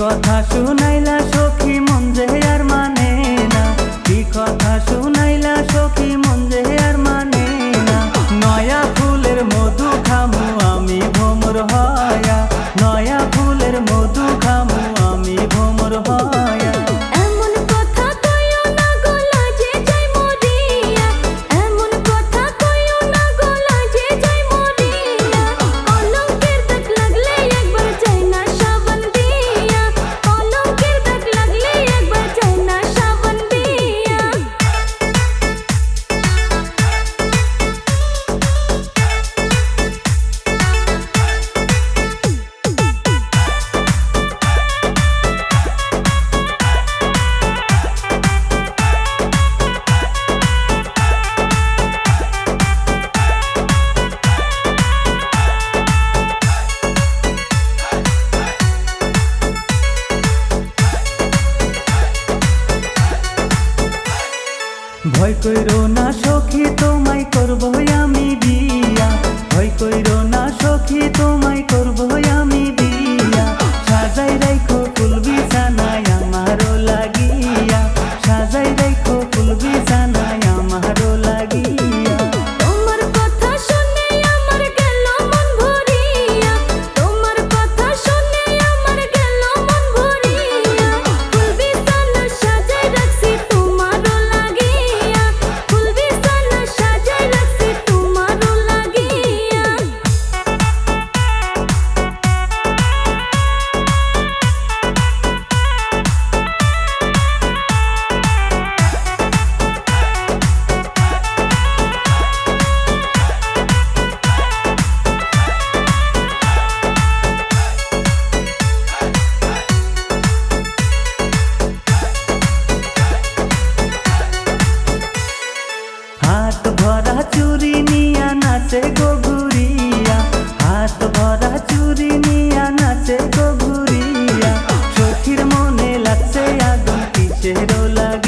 কথা শুনাইলা ভয় কইরো না সখী তোমায় করব আমি বিয়ে ভরা চুরি নিয়া নাচে গো ঘুরিয়া সখীর মনে লাগছে আগুন কিসেরও লাগে